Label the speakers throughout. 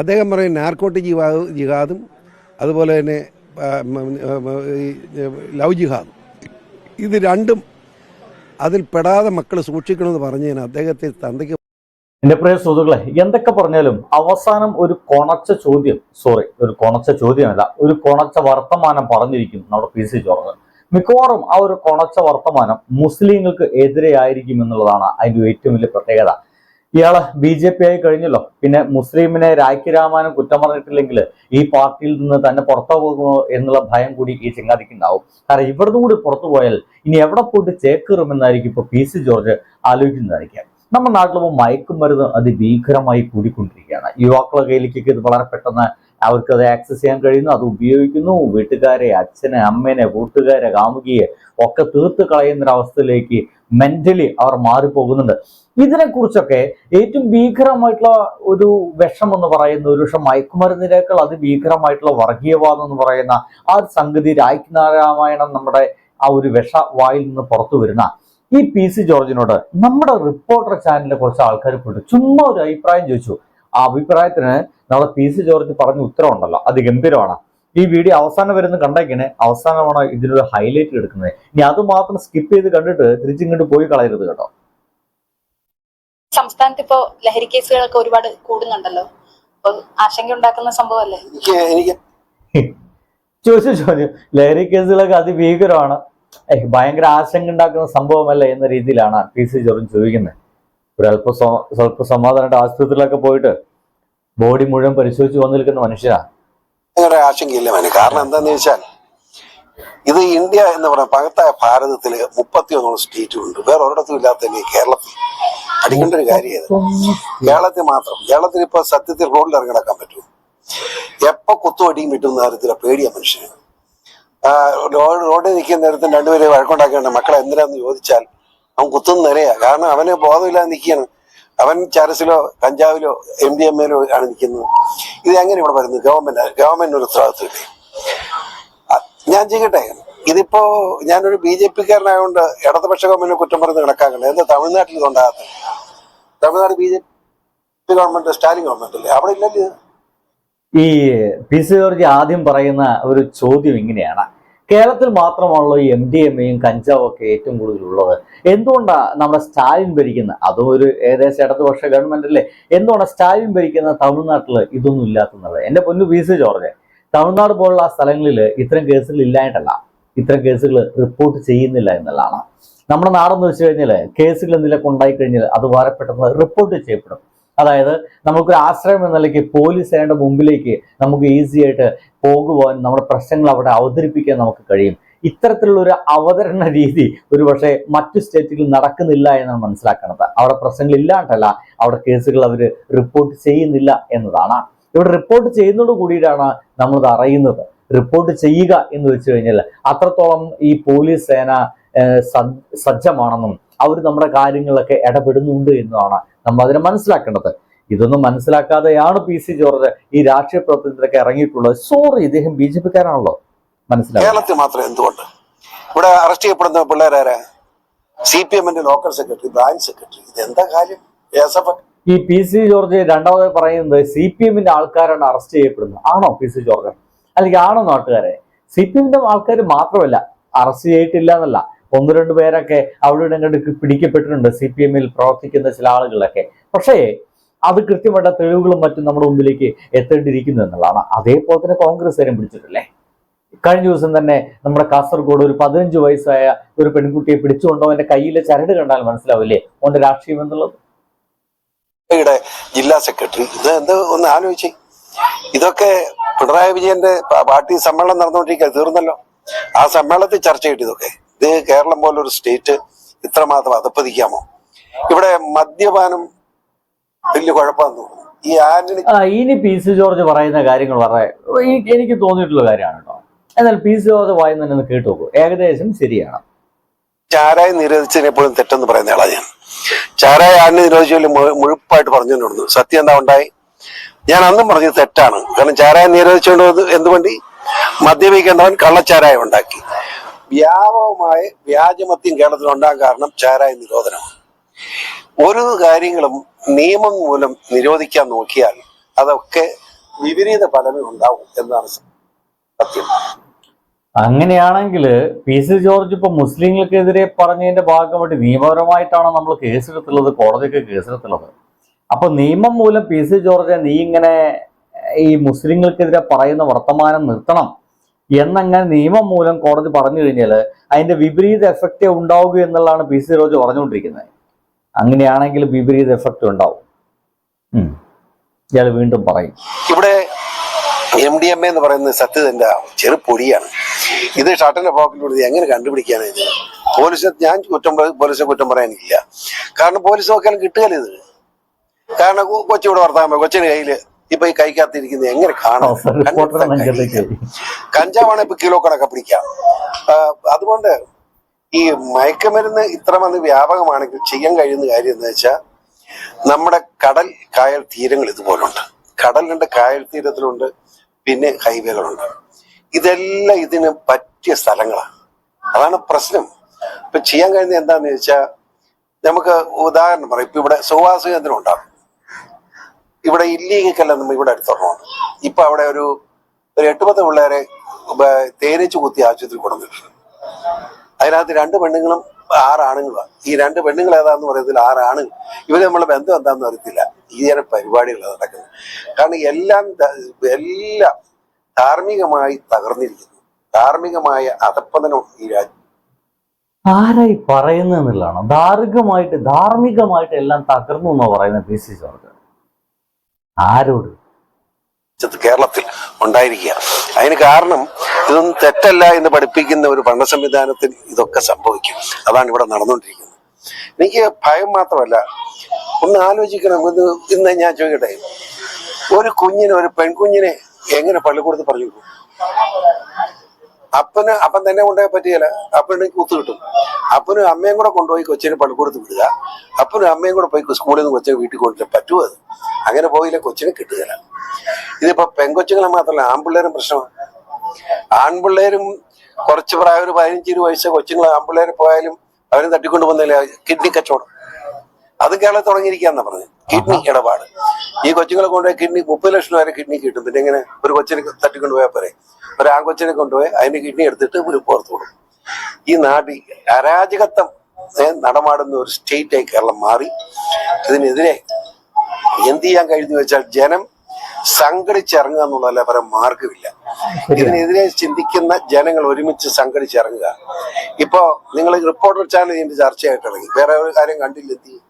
Speaker 1: അദ്ദേഹം പറയും നാർക്കോട്ടിക് ജിഹാദ് ജിഹാദും അതുപോലെ തന്നെ ലവ് ജിഹാദും. ഇത് രണ്ടും അതിൽ പെടാതെ മക്കൾ സൂക്ഷിക്കണമെന്ന് പറഞ്ഞതിന് അദ്ദേഹത്തെ തന്തയ്ക്ക്
Speaker 2: എന്റെ പ്രിയ സുഹൃത്തുക്കളെ എന്തൊക്കെ പറഞ്ഞാലും അവസാനം ഒരു കൊണച്ച ചോദ്യം സോറി ഒരു കൊണച്ച ചോദ്യമല്ല ഒരു കൊണച്ച വർത്തമാനം പറഞ്ഞിരിക്കും നമ്മുടെ പി സി ജോർജ്. മിക്കവാറും ആ ഒരു കൊണച്ച വർത്തമാനം മുസ്ലിങ്ങൾക്ക് എതിരെയായിരിക്കും എന്നുള്ളതാണ് അതിന്റെ ഏറ്റവും വലിയ പ്രത്യേകത. ഇയാൾ ബി ജെ പി ആയി കഴിഞ്ഞല്ലോ. പിന്നെ മുസ്ലിമിനെ രാഖിരാമാനം കുറ്റം പറഞ്ഞിട്ടില്ലെങ്കിൽ ഈ പാർട്ടിയിൽ നിന്ന് തന്നെ പുറത്തു പോകുമോ എന്നുള്ള ഭയം കൂടി ഈ ചിങ്ങാതിക്കുണ്ടാവും. കാരണം ഇവിടുന്ന് കൂടി പുറത്തു പോയാൽ ഇനി എവിടെ പോയിട്ട് ചേക്കേറുമെന്നായിരിക്കും ഇപ്പൊ പി സി ജോർജ് ആലോചിക്കുന്നതായിരിക്കാം. നമ്മുടെ നാട്ടിലിപ്പോൾ മയക്കുമരുന്ന് അതിഭീകരമായി കൂടിക്കൊണ്ടിരിക്കുകയാണ്. യുവാക്കളുടെ കയ്യിലേക്കൊക്കെ ഇത് വളരെ പെട്ടെന്ന് അവർക്ക് അത് ആക്സസ് ചെയ്യാൻ കഴിയുന്നു അത് ഉപയോഗിക്കുന്നു. വീട്ടുകാരെ അച്ഛനെ അമ്മേനെ കൂട്ടുകാരെ കാമുകിയെ ഒക്കെ തീർത്ത് കളയുന്ന ഒരു അവസ്ഥയിലേക്ക് മെന്റലി അവർ മാറിപ്പോകുന്നുണ്ട്. ഇതിനെക്കുറിച്ചൊക്കെ ഏറ്റവും ഭീകരമായിട്ടുള്ള ഒരു വിഷം എന്ന് പറയുന്ന ഒരു പക്ഷെ മയക്കുമരുന്നിനേക്കാൾ അതിഭീകരമായിട്ടുള്ള വർഗീയവാദം എന്ന് പറയുന്ന ആ ഒരു സംഗതി രാജ്ഞാരാമായണം നമ്മുടെ ആ ഒരു വിഷ വായിൽ നിന്ന് പുറത്തു വരുന്ന. ഈ പി സി ജോർജിനോട് നമ്മുടെ റിപ്പോർട്ടർ ചാനലിലെ കുറച്ച് ആൾക്കാർ പോയിട്ട് ചുമ്മാ ഒരു അഭിപ്രായം ചോദിച്ചു. ആ അഭിപ്രായത്തിന് നാളെ പി സി ജോർജ് പറഞ്ഞ ഉത്തരവുണ്ടല്ലോ. അത് ഗംഭീരമാണ്. ഈ വീഡിയോ അവസാനം വരുന്ന കണ്ടേക്കിനെ അവസാനമാണ് ഇതിനൊരു ഹൈലൈറ്റ് എടുക്കുന്നത്. ഇനി അത് മാത്രം സ്കിപ്പ് ചെയ്ത് കണ്ടിട്ട് തിരിച്ചിങ്ങോട്ട് പോയി കളയരുത് കേട്ടോ.
Speaker 3: സംസ്ഥാനത്ത് ഇപ്പോ ലഹരി കേസുകളൊക്കെ ഒരുപാട് കൂടുന്നുണ്ടല്ലോ. അപ്പൊ ആശങ്ക ഉണ്ടാക്കുന്ന സംഭവമല്ലേ
Speaker 2: ചോദിച്ചു ചോദ്യം ലഹരി കേസുകളൊക്കെ അതിഭീകരമാണ്. ഭയങ്കര ആശങ്ക ഉണ്ടാക്കുന്ന സംഭവമല്ല എന്ന രീതിയിലാണ് പി സി ജോർജ് ചോദിക്കുന്നത്. ഒരു അല്പ സ്വ- സ്വല്പ സമാധാനമായിട്ട് ആശുപത്രിയിലൊക്കെ പോയിട്ട് ബോഡി മുഴുവൻ പരിശോധിച്ച് വന്നു നിൽക്കുന്ന മനുഷ്യനാ
Speaker 4: നിങ്ങളുടെ ആശങ്കയില്ല മനു കാരണം എന്താന്ന് വെച്ചാൽ ഇത് ഇന്ത്യ എന്ന് പറയുന്ന പകത്തായ ഭാരതത്തിൽ മുപ്പത്തിയൊന്നോളം സ്റ്റേറ്റും ഉണ്ട് വേറെ ഒരിടത്തും ഇല്ലാത്ത ഈ കേരളത്തിൽ. അടിക്കേണ്ട ഒരു കാര്യം കേരളത്തിൽ മാത്രം. കേരളത്തിൽ ഇപ്പൊ സത്യത്തിൽ റോഡിൽ ഇറങ്ങി നടക്കാൻ പറ്റും എപ്പോ കുത്തുവടിയും കിട്ടുന്ന നേരത്തില പേടിയ മനുഷ്യന്. റോഡ് റോഡിൽ നിൽക്കുന്ന നേരത്തിന് രണ്ടുപേരെ വഴക്കുണ്ടാക്കേണ്ട മക്കളെ എന്തിനാന്ന് ചോദിച്ചാൽ അവൻ കുത്തുന്ന നിലയാ. കാരണം അവന് ബോധമില്ലാതെ നിൽക്കുകയാണ്. അവൻ ചരസിലോ കഞ്ചാവിലോ എം ഡി എം എയിലോ ആണ് നിൽക്കുന്നത്. ഇത് എങ്ങനെ ഇവിടെ വരുന്നത് ഗവൺമെന്റ് ഗവൺമെന്റ് ഒരു ഉത്തരവാദിത്വമില്ലേ ഞാൻ ചെയ്യട്ടെ ഇതിപ്പോ ഞാനൊരു ബി ജെ പിക്കാരനായതുകൊണ്ട് ഇടതുപക്ഷ ഗവൺമെന്റിനെ കുറ്റം പറഞ്ഞ് കണക്കാക്കണ്ടേ എന്താ തമിഴ്നാട്ടിൽ ഇതുണ്ടാകാത്ത Tamil Nadu B J P government Stalin government അല്ലേ? അവിടെ ഇല്ലല്ലോ
Speaker 2: ഈ പി സി ജോർജ് ആദ്യം പറയുന്ന ഒരു ചോദ്യം ഇങ്ങനെയാണ്. കേരളത്തിൽ മാത്രമാണല്ലോ എം ഡി എം എയും കഞ്ചാവും ഒക്കെ ഏറ്റവും കൂടുതൽ ഉള്ളത് എന്തുകൊണ്ടാണ് നമ്മുടെ സ്റ്റാലിൻ ഭരിക്കുന്ന അതും ഒരു ഏകദേശം ഇടതുപക്ഷ ഗവൺമെന്റ് അല്ലേ? എന്തുകൊണ്ടാണ് സ്റ്റാലിൻ ഭരിക്കുന്ന തമിഴ്നാട്ടിൽ ഇതൊന്നും ഇല്ലാത്തുള്ളത് എന്റെ പൊന്നു പി സി ജോർജ് തമിഴ്നാട് പോലുള്ള സ്ഥലങ്ങളിൽ ഇത്തരം കേസുകൾ ഇല്ലായിട്ടല്ല ഇത്തരം കേസുകൾ റിപ്പോർട്ട് ചെയ്യുന്നില്ല എന്നുള്ളതാണ്. നമ്മുടെ നാടെന്ന് വെച്ച് കഴിഞ്ഞാൽ കേസുകൾ എന്തെങ്കിലുമൊക്കെ ഉണ്ടായി കഴിഞ്ഞാൽ അത് വളരെ പെട്ടെന്ന് റിപ്പോർട്ട് ചെയ്യപ്പെടും. അതായത് നമുക്കൊരു ആശ്രയം എന്ന നിലയ്ക്ക് പോലീസ് സേനയുടെ മുമ്പിലേക്ക് നമുക്ക് ഈസി ആയിട്ട് പോകുവാൻ നമ്മുടെ പ്രശ്നങ്ങൾ അവിടെ അവതരിപ്പിക്കാൻ നമുക്ക് കഴിയും. ഇത്തരത്തിലുള്ള ഒരു അവതരണ രീതി ഒരു പക്ഷേ മറ്റു സ്റ്റേറ്റുകളിൽ നടക്കുന്നില്ല എന്നാണ് മനസ്സിലാക്കുന്നത്. അവിടെ പ്രശ്നങ്ങൾ ഇല്ലാണ്ടല്ല അവിടെ കേസുകൾ അവർ റിപ്പോർട്ട് ചെയ്യുന്നില്ല എന്നതാണ്. ഇവിടെ റിപ്പോർട്ട് ചെയ്യുന്നതോട് കൂടിയിട്ടാണ് നമ്മളിത് അറിയുന്നത്. റിപ്പോർട്ട് ചെയ്യുക എന്ന് വെച്ച് കഴിഞ്ഞാൽ അത്രത്തോളം ഈ പോലീസ് സേന സജ്ജമാണെന്നും അവർ നമ്മുടെ കാര്യങ്ങളിലൊക്കെ ഇടപെടുന്നുണ്ട് എന്നതാണ് നമ്മൾ അതിനെ മനസ്സിലാക്കേണ്ടത്. ഇതൊന്നും മനസ്സിലാക്കാതെയാണ് പി സി ജോർജ് ഈ രാഷ്ട്രീയ പ്രവർത്തനത്തിലൊക്കെ ഇറങ്ങിയിട്ടുള്ളത്. സോറി ഇദ്ദേഹം ബി ജെ പിക്കാരാണല്ലോ. കാരാണല്ലോ
Speaker 4: കേരളത്തിൽ മാത്രം എന്തുകൊണ്ട്? ഇവിടെ അറസ്റ്റ് ചെയ്യപ്പെടുന്ന പിള്ളേരാരാ സി പി എമ്മിന്റെ ലോക്കൽ സെക്രട്ടറി ബ്രാഞ്ച് സെക്രട്ടറി ഇത് എന്താ കാര്യം?
Speaker 2: ഈ പി സി ജോർജ് രണ്ടാമത് പറയുന്നത് സി പി എമ്മിന്റെ ആൾക്കാരാണ് അറസ്റ്റ് ചെയ്യപ്പെടുന്നത്. ആണോ പി സി ജോർജ്? അല്ലെങ്കിൽ ആണോ നാട്ടുകാരെ? സി പി എമ്മിന്റെ ആൾക്കാർ മാത്രമല്ല അറസ്റ്റ് ചെയ്തിട്ടില്ല എന്നല്ല. ഒന്ന് രണ്ട് പേരൊക്കെ അവിടെ ഇവിടെ പിടിക്കപ്പെട്ടിട്ടുണ്ട് സി പി എമ്മിൽ പ്രവർത്തിക്കുന്ന ചില ആളുകളൊക്കെ. പക്ഷേ അത് കൃത്യമായിട്ട് തെളിവുകളും മറ്റും നമ്മുടെ മുമ്പിലേക്ക് എത്തേണ്ടിയിരിക്കുന്നു എന്നുള്ളതാണ്. അതേപോലെ തന്നെ കോൺഗ്രസ്സുകാരും പിടിച്ചിട്ടില്ലേ? കഴിഞ്ഞ ദിവസം തന്നെ നമ്മുടെ കാസർഗോഡ് ഒരു പതിനഞ്ച് വയസ്സായ ഒരു പെൺകുട്ടിയെ പിടിച്ചുകൊണ്ടോ അവന്റെ കയ്യിലെ ചരട് കണ്ടാൽ മനസ്സിലാവില്ലേ? ഓന്റെ രാഷ്ട്രീയം എന്നുള്ളത്.
Speaker 4: ജില്ലാ സെക്രട്ടറി. ഇത് എന്ത് ഒന്ന് ആലോചിച്ച്. ഇതൊക്കെ പിണറായി വിജയന്റെ പാർട്ടി സമ്മേളനം നടന്നുകൊണ്ടിരിക്കുക തീർന്നല്ലോ. ആ സമ്മേളനത്തിൽ ചർച്ച ചെയ്തിട്ട് ഇതൊക്കെ. ഇത് കേരളം പോലൊരു സ്റ്റേറ്റ് ഇത്രമാത്രം അതപ്പതിക്കാമോ? ഇവിടെ മദ്യപാനം വലിയ കുഴപ്പമെന്ന് തോന്നുന്നു. ഈ ആന്റണി
Speaker 2: ഇനി പി സി ജോർജ് പറയുന്ന കാര്യങ്ങൾ വളരെ എനിക്ക് തോന്നിയിട്ടുള്ള കാര്യമാണ് കേട്ടോ. എന്നാൽ പി സി ജോർജ് വായിന്ന് തന്നെ ഒന്ന് കേട്ടു നോക്കൂ. ഏകദേശം ശരിയാണ്.
Speaker 4: ചാരായി നിരോധിച്ചതിന് എപ്പോഴും തെറ്റെന്ന് പറയുന്ന ആളാണ് ഞാൻ. ചാരായ ആടിനെ നിരോധിച്ചതിൽ മുഴുപ്പായിട്ട് പറഞ്ഞു പറഞ്ഞുകൊണ്ടിരുന്നു. സത്യം എന്താ ഉണ്ടായി? ഞാൻ അന്നും പറഞ്ഞത് തെറ്റാണ്. കാരണം ചാരായം നിരോധിച്ചുകൊണ്ട് എന്തുകൊണ്ട്? മദ്യപിക്കേണ്ടവൻ കള്ളച്ചാരായം ഉണ്ടാക്കി. വ്യാപകമായ വ്യാജമത്യം കേരളത്തിൽ ഉണ്ടാകാൻ കാരണം ചാരായ നിരോധനമാണ്. ഓരോ കാര്യങ്ങളും നിയമം മൂലം നിരോധിക്കാൻ നോക്കിയാൽ അതൊക്കെ വിപരീത ഫലമേ ഉണ്ടാവും എന്നാണ് സത്യം.
Speaker 2: അങ്ങനെയാണെങ്കിൽ പി സി ജോർജ് ഇപ്പൊ മുസ്ലിങ്ങൾക്കെതിരെ പറഞ്ഞതിന്റെ ഭാഗമായിട്ട് നിയമപരമായിട്ടാണ് നമ്മൾ കേസെടുത്തുള്ളത്? കോടതിക്ക് കേസെടുത്തുള്ളത്? അപ്പൊ നിയമം മൂലം പി സി ജോർജ് നീ ഇങ്ങനെ ഈ മുസ്ലിങ്ങൾക്കെതിരെ പറയുന്ന വർത്തമാനം നിർത്തണം. എന്നങ്ങനെ നിയമം മൂലം കോടതി പറഞ്ഞു കഴിഞ്ഞാൽ അതിന്റെ വിപരീത എഫക്റ്റേ ഉണ്ടാവുക എന്നുള്ളതാണ് പി സി റോജ് പറഞ്ഞുകൊണ്ടിരിക്കുന്നത്. അങ്ങനെയാണെങ്കിൽ വിപരീത എഫക്റ്റ് ഉണ്ടാവും. ഇയാൾ വീണ്ടും പറയും.
Speaker 4: ഇവിടെ എം ഡി എം എ എന്ന് പറയുന്ന സത്യത്തിന്റെ ചെറു പൊടിയാണ്. ഇത് ഷട്ടന്റെ പോക്കറ്റിലൂടെ എങ്ങനെ കണ്ടുപിടിക്കാൻ ഇത്? പോലീസ് ഞാൻ കുറ്റം പോലീസിനെ കുറ്റം പറയാനില്ല. കാരണം പോലീസ് നോക്കിയാലും കിട്ടുകയല്ല ഇത്. കാരണം കൊച്ചി ഇവിടെ വർത്താൻ കൊച്ചിന്റെ കയ്യിൽ ഇപ്പൊ ഈ കൈക്കകത്തിരിക്കുന്നത് എങ്ങനെ കാണാം? കഞ്ചാവാണ് ഇപ്പൊ കിലോ കണക്കെ പിടിക്കാം. അതുകൊണ്ട് ഈ മയക്കുമരുന്ന് ഇത്ര വന്ന് വ്യാപകമാണെങ്കിൽ ചെയ്യാൻ കഴിയുന്ന കാര്യം എന്ന് വെച്ചാൽ നമ്മുടെ കടൽ കായൽ തീരങ്ങൾ ഇതുപോലുണ്ട്. കടലുണ്ട് കായൽ തീരത്തിലുണ്ട് പിന്നെ ഹൈവേകളുണ്ട്. ഇതെല്ലാം ഇതിന് പറ്റിയ സ്ഥലങ്ങളാണ്. അതാണ് പ്രശ്നം. ഇപ്പൊ ചെയ്യാൻ കഴിയുന്നത് എന്താന്ന് വെച്ചാൽ നമുക്ക് ഉദാഹരണം പറയാം. ഇപ്പൊ ഇവിടെ സുവാസ കേന്ദ്രം ഉണ്ടാകും ഇവിടെ ഇല്ലീഗൽക്കെല്ലാം നമ്മൾ ഇവിടെ അടുത്തുള്ളതാണ്. ഇപ്പൊ അവിടെ ഒരു ഒരു എട്ട് പത്ത് പിള്ളേരെ ബ- തേനീച്ച് കുത്തി ആശുപത്രി കൊടുത്തിട്ടുണ്ട് അതിനകത്ത് രണ്ട് പെണ്ണുങ്ങളും ആറ് ഈ രണ്ട് പെണ്ണുങ്ങൾ ഏതാന്ന് പറയുന്നതിൽ ആറ് ഇവർ നമ്മളെ ബന്ധം എന്താണെന്ന് അറിയത്തില്ല. ഈ തരം പരിപാടികളാണ് നടക്കുന്നത്. കാരണം എല്ലാം എല്ലാം ധാർമ്മികമായി തകർന്നിരിക്കുന്നു. ധാർമ്മികമായ അധപ്പതനം ഈ രാജ്യം.
Speaker 2: ആരായി പറയുന്നതെന്നുള്ളതാണ്. ധാർമ്മികമായിട്ട് ധാർമ്മികമായിട്ട് എല്ലാം തകർന്നു എന്നാ പറയുന്നത് പി സി ജോർജ്. ആരോട്?
Speaker 4: കേരളത്തിൽ ഉണ്ടായിരിക്കുക അതിന് കാരണം ഇതൊന്നും തെറ്റല്ല എന്ന് പഠിപ്പിക്കുന്ന ഒരു ഭരണ സംവിധാനത്തിൽ ഇതൊക്കെ സംഭവിക്കും. അതാണ് ഇവിടെ നടന്നുകൊണ്ടിരിക്കുന്നത്. എനിക്ക് ഭയം മാത്രമല്ല ഒന്ന് ആലോചിക്കണം. ഇത് ഇന്ന് ഞാൻ ചോദിക്കട്ടെ ഒരു കുഞ്ഞിനെ ഒരു പെൺകുഞ്ഞിനെ എങ്ങനെ പള്ളിക്കൂടത്ത് പറഞ്ഞു വിടും? അപ്പന് അപ്പൻ തന്നെ കൊണ്ടുപോയി പറ്റിയല്ല. അപ്പന് കൂത്ത് കിട്ടും. അപ്പനും അമ്മയും കൂടെ കൊണ്ടുപോയി കൊച്ചിനെ പള്ളിക്കൂടത്ത് വിടുക. അപ്പനും അമ്മയും കൂടെ പോയി സ്കൂളിൽ നിന്ന് കൊച്ചിനെ വീട്ടിൽ കൊണ്ടുവരാൻ പറ്റുമോ അത്? അങ്ങനെ പോയില്ല കൊച്ചിനെ കിട്ടുകയില്ല ഇതിപ്പോ പെൺകൊച്ചുങ്ങളെ മാത്രമല്ല ആൺപിള്ളേരും പ്രശ്നമാണ് ആൺപിള്ളേരും കുറച്ച് പ്രായം ഒരു പതിനഞ്ച് ഇരുപത് വയസ്സ് കൊച്ചുങ്ങൾ ആൺപിള്ളേരെ പോയാലും അവരും തട്ടിക്കൊണ്ട് വന്നില്ല കിഡ്നി കച്ചവടം. അത് കേരളത്തിൽ തുടങ്ങിയിരിക്കാന്നാ പറഞ്ഞത്. കിഡ്നി ഇടപാട്. ഈ കൊച്ചുങ്ങളെ കൊണ്ടുപോയി കിഡ്നി മുപ്പത് ലക്ഷം വരെ കിഡ്നി കിട്ടും. പിന്നെ ഇങ്ങനെ ഒരു കൊച്ചിനെ തട്ടിക്കൊണ്ട് പോയാൽ പോരെ? ഒരു ആൺകൊച്ചിനെ കൊണ്ടുപോയി അതിന് കിഡ്നി എടുത്തിട്ട് ഒരു പുറത്തു കൊടുക്കും ഈ നാട്ടിൽ അരാജകത്വം നടമാടുന്ന ഒരു സ്റ്റേറ്റായി കേരളം മാറി. ഇതിനെതിരെ എന്ത് ചെയ്യാൻ കഴിഞ്ഞു വെച്ചാൽ ജനം സംഘടിച്ചിറങ്ങുക എന്നുള്ളതല്ല പരം മാർഗമില്ല. ഇതിനെതിരെ ചിന്തിക്കുന്ന ജനങ്ങൾ ഒരുമിച്ച് സംഘടിച്ചിറങ്ങുക. ഇപ്പോ നിങ്ങൾ റിപ്പോർട്ടർ ചാനൽ ഇതിന്റെ ചർച്ചയായിട്ട് ഇറങ്ങി. വേറെ ഒരു കാര്യം കണ്ടില്ല എന്ത് ചെയ്യും?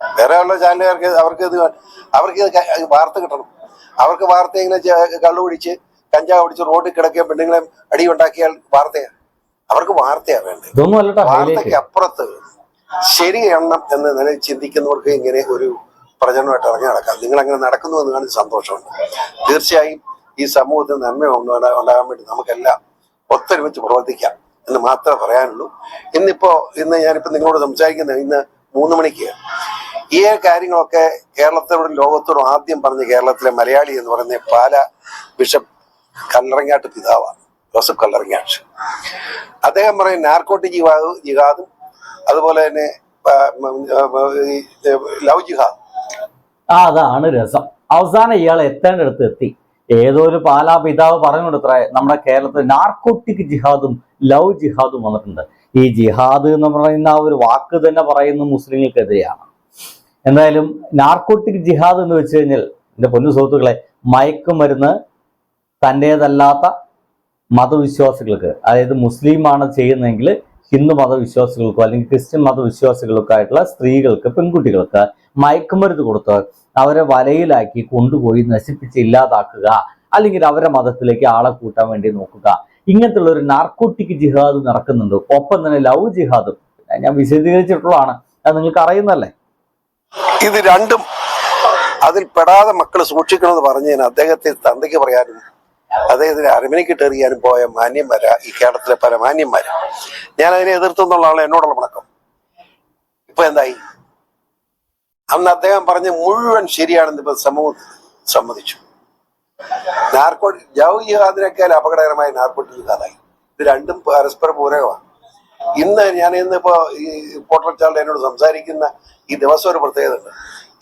Speaker 4: വേറെ ഉള്ള ചാനലുകാർക്ക് അവർക്ക് ഇത് അവർക്ക് ഇത് വാർത്ത കിട്ടണം. അവർക്ക് വാർത്ത ഇങ്ങനെ കള്ളു പിടിച്ച് കഞ്ചാവ് പിടിച്ച് റോഡിൽ കിടക്കുക പെണ്ണുങ്ങളെ അടി ഉണ്ടാക്കിയാൽ വാർത്തയാ. അവർക്ക് വാർത്തയാ വേണ്ടത്. വാർത്തയ്ക്ക് അപ്പുറത്ത് ശരിയെണ്ണം എന്ന് എന്ന നിലയിൽ ചിന്തിക്കുന്നവർക്ക് ഇങ്ങനെ ഒരു പ്രചരണമായിട്ട് ഇറങ്ങി നടക്കാം. നിങ്ങൾ അങ്ങനെ നടക്കുന്നു എന്ന് കാണിച്ച് സന്തോഷമുണ്ട്. തീർച്ചയായും ഈ സമൂഹത്തിൽ നന്മ ഉണ്ടാ- ഉണ്ടാകാൻ വേണ്ടി നമുക്കെല്ലാം ഒത്തൊരുമിച്ച് പ്രവർത്തിക്കാം എന്ന് മാത്രമേ പറയാനുള്ളൂ. ഇന്നിപ്പോ ഇന്ന് ഞാനിപ്പോ നിങ്ങളോട് സംസാരിക്കുന്ന ഇന്ന് മൂന്ന് മണിക്ക് ഈ കാര്യങ്ങളൊക്കെ കേരളത്തോടും ലോകത്തോടും ആദ്യം പറഞ്ഞ കേരളത്തിലെ മലയാളി എന്ന് പറയുന്ന പാല ബിഷപ്പ് കല്ലറങ്ങാട്ട് പിതാവാണ് ജോസഫ് കല്ലറങ്ങാട്ട്. അദ്ദേഹം പറയും നാർക്കോട്ടിക് ജിഹാദും അതുപോലെ തന്നെ ലവ് ജിഹാദ്.
Speaker 2: ആ അതാണ് രസം. അവസാനം ഇയാൾ എത്തേണ്ടടുത്ത് എത്തി. ഏതോ ഒരു പാലാ പിതാവ് പറഞ്ഞു കൊടുത്തേ നമ്മുടെ കേരളത്തിൽ നാർക്കോട്ടിക് ജിഹാദും ലവ് ജിഹാദും വന്നിട്ടുണ്ട്. ഈ ജിഹാദ് എന്ന് പറയുന്ന ആ ഒരു വാക്ക് തന്നെ പറയുന്ന മുസ്ലിങ്ങൾക്കെതിരെയാണ്. എന്തായാലും നാർക്കോട്ടിക് ജിഹാദ് എന്ന് വെച്ച് കഴിഞ്ഞാൽ എന്റെ പൊന്നു സുഹൃത്തുക്കളെ മയക്കുമരുന്ന് തന്റേതല്ലാത്ത മതവിശ്വാസികൾക്ക് അതായത് മുസ്ലിമാണ് ചെയ്യുന്നതെങ്കിൽ ഹിന്ദു മതവിശ്വാസികൾക്കോ അല്ലെങ്കിൽ ക്രിസ്ത്യൻ മതവിശ്വാസികൾക്കോ ആയിട്ടുള്ള സ്ത്രീകൾക്ക് പെൺകുട്ടികൾക്ക് മയക്കുമരുന്ന് കൊടുത്ത് അവരെ വലയിലാക്കി കൊണ്ടുപോയി നശിപ്പിച്ച് ഇല്ലാതാക്കുക അല്ലെങ്കിൽ അവരെ മതത്തിലേക്ക് ആളെ കൂട്ടാൻ വേണ്ടി നോക്കുക. ഇങ്ങനത്തുള്ള ഒരു നാർക്കോട്ടിക് ജിഹാദ് നടക്കുന്നുണ്ട്. ഒപ്പം തന്നെ ലവ് ജിഹാദും. ഞാൻ വിശദീകരിച്ചിട്ടുള്ളതാണ്. അത് നിങ്ങൾക്ക് അറിയുന്നല്ലേ
Speaker 4: ഇത് രണ്ടും അതിൽ പെടാതെ മക്കൾ സൂക്ഷിക്കണമെന്ന് പറഞ്ഞതിന് അദ്ദേഹത്തെ തന്തയ്ക്ക് പറയാനും അദ്ദേഹത്തിന് അരമനയ്ക്കിട്ട് എറിയാനും പോയ മാന്യന്മാരാ ഈ കേരളത്തിലെ പല മാന്യന്മാരാ. ഞാൻ അതിനെ എതിർത്തെന്നുള്ള ആളെ എന്നോടുള്ള മണക്കം ഇപ്പൊ എന്തായി? അന്ന് അദ്ദേഹം പറഞ്ഞ മുഴുവൻ ശരിയാണെന്ന് ഇപ്പൊ സമൂഹത്തിൽ സമ്മതിച്ചു. നാർക്കോ ജവ് ജിഹാദിനേക്കാൾ അപകടകരമായ നാർക്കോട്ടിക് ജിഹാദായി. ഇത് രണ്ടും പരസ്പര പൂരകമാണ്. ഇന്ന് ഞാൻ ഇന്നിപ്പോ ഈ പോർട്ടൽ ചാളുടെ എന്നോട് സംസാരിക്കുന്ന ഈ ദിവസം ഒരു പ്രത്യേകത ഉണ്ട്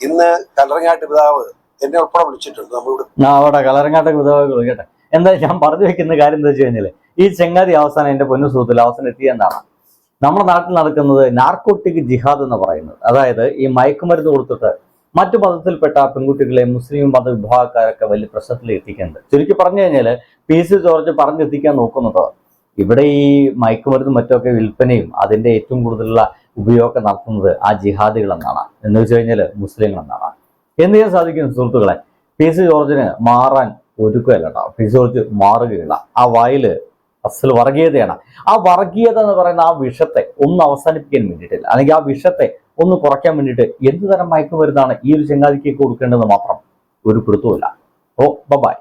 Speaker 4: ഇന്ന് കല്ലറങ്ങാട്ട് പിതാവ് എന്നെ ഉൾപ്പെടെ വിളിച്ചിട്ടുണ്ട്. നമ്മളിവിടെ
Speaker 2: അവിടെ കലരങ്ങാട്ടൊക്കെ വിധവകൾ കേട്ടെ എന്താ ഞാൻ പറഞ്ഞു വെക്കുന്ന കാര്യം എന്താ വെച്ച് കഴിഞ്ഞാൽ ഈ ചെങ്ങാതി അവസാനം എന്റെ പൊന്നു സുഹൃത്തിൽ അവസാനം എത്തിയെന്താണ് നമ്മുടെ നാട്ടിൽ നടക്കുന്നത് നാർക്കോട്ടിക് ജിഹാദ് എന്ന് പറയുന്നത്. അതായത് ഈ മയക്കുമരുന്ന് കൊടുത്തിട്ട് മറ്റു മതത്തിൽപ്പെട്ട പെൺകുട്ടികളെ മുസ്ലിം മത വിഭാഗക്കാരൊക്കെ വലിയ പ്രശ്നത്തിൽ എത്തിക്കുന്നത് ചുരുക്കി പറഞ്ഞു കഴിഞ്ഞാൽ പി സി ജോർജ് പറഞ്ഞെത്തിക്കാൻ നോക്കുന്നത് ഇവിടെ ഈ മയക്കുമരുന്ന് മറ്റൊക്കെ വിൽപ്പനയും അതിന്റെ ഏറ്റവും കൂടുതലുള്ള ഉപയോഗമൊക്കെ നടത്തുന്നത് ആ ജിഹാദികൾ എന്നാണ് എന്ന് വെച്ച് കഴിഞ്ഞാൽ മുസ്ലിങ്ങൾ എന്നാണ് എന്ത് ചെയ്യാൻ സാധിക്കും സുഹൃത്തുക്കളെ? പി സി ജോർജിന് മാറാൻ ഒരുക്കുകയല്ല പി സി ജോർജ് മാറുകയില്ല. ആ വായിൽ അസൽ വർഗീയതയാണ്. ആ വർഗീയത എന്ന് പറയുന്ന ആ വിഷത്തെ ഒന്ന് അവസാനിപ്പിക്കാൻ വേണ്ടിയിട്ടില്ല. അല്ലെങ്കിൽ ആ വിഷത്തെ ഒന്ന് കുറയ്ക്കാൻ വേണ്ടിയിട്ട് എന്ത് തരം മയക്കുമരുന്നാണ് ഈ ഒരു ചങ്ങാതിക്ക് കൊടുക്കേണ്ടത് മാത്രം ഒരു പിടുത്തവുമില്ല. ഓ ബൈ